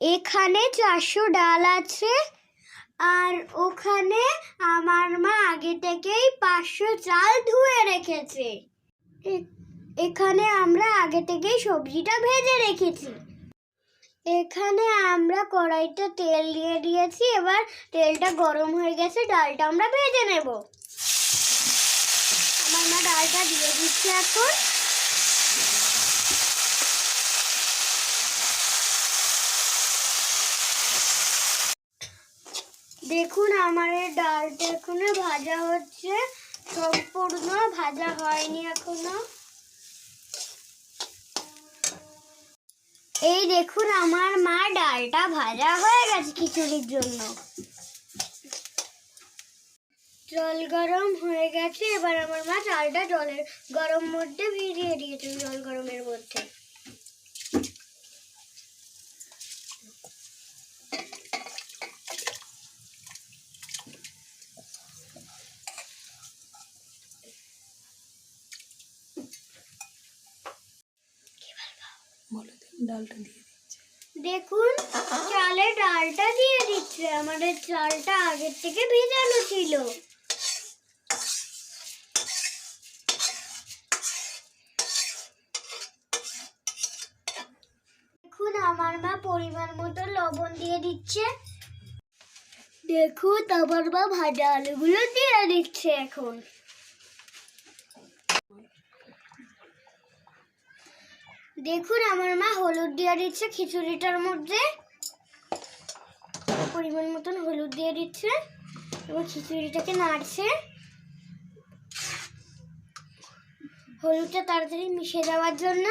এখানে চারশো ডাল আছে আর ওখানে আমার মা আগে থেকেই পাঁচশো চাল ধুয়ে রেখেছে। এখানে আমরা আগে থেকেই সবজিটা ভেজে রেখেছি। এখানে আমরা কড়াইতে তেল দিয়ে দিয়েছি, এবার তেলটা গরম হয়ে গেছে, ডালটা আমরা ভেজে নেব। আমার মা ডালটা দিয়ে দিচ্ছে এখন। দেখুন, আমার এই ডালটা এখনও ভাজা হচ্ছে। সম্পূর্ণ ভাজা হয়নি এখনও। এই দেখুন, আমার মা ডালটা ভাজা হয়ে গেছে খিচুড়ির জন্য। জল গরম হয়ে গেছে, এবার আমার মা চালটা জলের গরম মধ্যে ভিজিয়ে দিয়েছে, জল গরমের মধ্যে। ডালটা দিয়ে দিচ্ছে। দেখুন চালে ডালটা দিয়ে দিচ্ছে। আমাদের চালটা আগের থেকে ভেজানো ছিল। দেখুন, আমার মা পরিমাণ মতো লবণ দিয়ে দিচ্ছে। দেখুন, আমার মা ভাজা আলুগুলো দিয়ে দিচ্ছে এখন। দেখুন, আমার মা হলুদ দিয়ে দিচ্ছে খিচুড়িটার মধ্যে। পরিমাণ মতন হলুদ দিয়ে দিচ্ছে এবং খিচুড়িটাকে নাড়ছে। হলুদটা তাড়াতাড়ি মিশে যাওয়ার জন্য।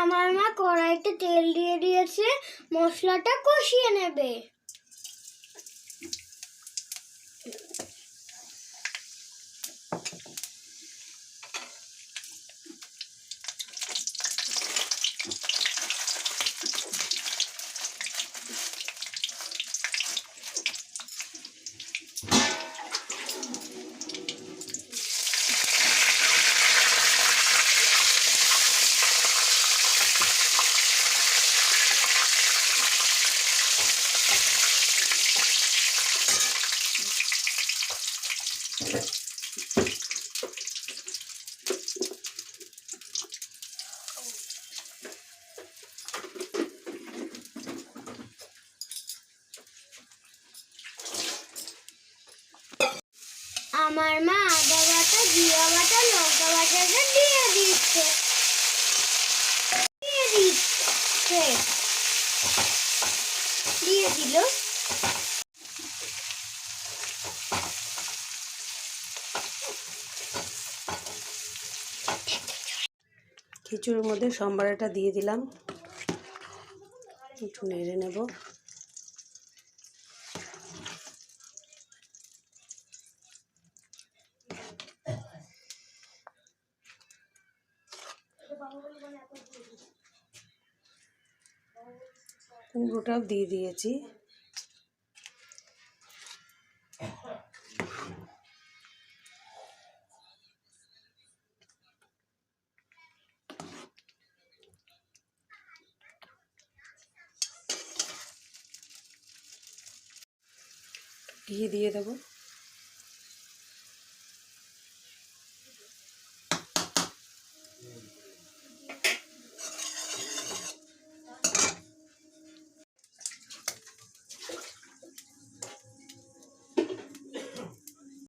আমার মা কড়াইতে তেল দিয়ে দিয়েছে মশলাটা কষিয়ে নেবে। আমার মা আদা বাটা জিরা বাটা লঙ্কা বাটাটা দিয়ে দিচ্ছে। দিয়ে দিচ্ছে। দিয়ে দিল। খিচুড়ির মধ্যে সম্বারাটা দিয়ে দিলাম। একটু নেড়ে নেব। কুমড়োটাও দিয়ে দিয়েছি। ঘি দিয়ে দেবো।